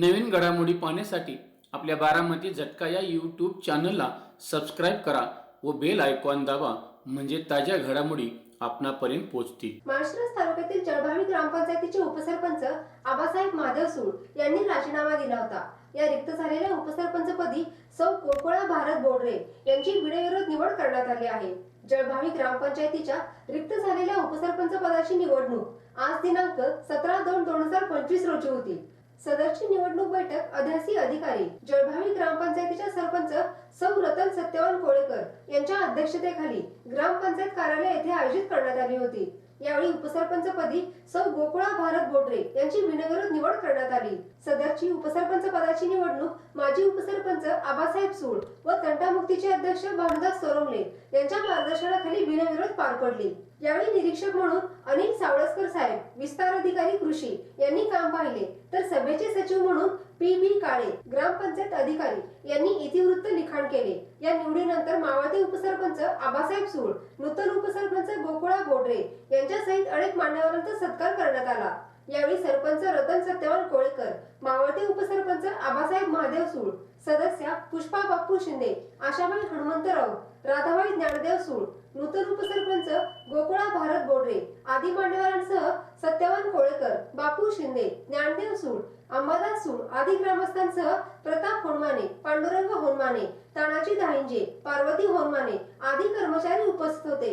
नवीन घडामोडी पाहण्यासाठी आपल्या बारामती झटका या यूट्यूब चॅनलला सबस्क्राईब करा व बेल आयकॉन दाबा म्हणजे ताज्या घडामोडी आपणापर्यंत पोहोचतील. माळशिरस तालुक्यातील जळभावी ग्रामपंचायतीचे उपसरपंच आबासाहेब महादेव सूळ यांनी राजीनामा दिला होता. या रिक्त झालेल्या उपसरपंचपदी सौ कोकोळा भारत बोडरे यांची बिनविरोध निवड करण्यात आली आहे. जळभावी ग्रामपंचायतीच्या रिक्त झालेल्या उपसरपंच पदाची निवडणूक आज दिनांक सतरा दोन दोन हजार पंचवीस रोजी होती. सदरची निवडणूक बैठक अध्यासी अधिकारी जळभावी ग्रामपंचायतीच्या सरपंच सौ रतन सत्यवान यांच्या अध्यक्षतेखाली ग्रामपंचायत कार्यालय येथे आयोजित करण्यात आली होती. यावेळी उपसरपंच पदी सौ. गोकुळा भारत बोडरे यांची बिनविरोध निवड करण्यात आली. सदरची उपसरपंच पदाची निवडणूक माजी उपसरपंच आबासाहेब सूड व तंटामुक्तीचे अध्यक्ष भानुदास सोरवणे यांच्या मार्गदर्शनाखाली बिनविरोध पार पडली. यावेळी निरीक्षक म्हणून अनिल सावळसकर साहेब विस्तार अधिकारी कृषी यांनी काम पाहिले. तर सभेचे सचिव म्हणून पी. बी. काळे ग्रामपंचायत अधिकारी यांनी इतिवृत्त लिखाण केले. या निवडीनंतर मावळते उपसरपंच आबासाहेब सूळ नूतन उपसरपंच गोकुळा बोडरे यांच्यासहित अनेक मान्यवरांचा सत्कार करण्यात आला. यावेळी सरपंच रतन सत्यवान कोळेकर मावळते उपसरपंच आबासाहेब महादेव सूळ सदस्या पुष्पा बाप्पू शिंदे आशाबाई हनुमंतराव राधाबाई ज्ञानदेव सूळ नूतन उपसरपंच गोकुळा भारत बोडरे आदी मान्यवरांसह सत्यवान कोळेकर बापू शिंदे ज्ञानदेव सूळ अंबादास सूळ आदी ग्रामस्थांसह प्रताप होनमाने पांडुरंग होनमाने तानाजी दाहिंजे पार्वती होनमाने आदी कर्मचारी उपस्थित होते.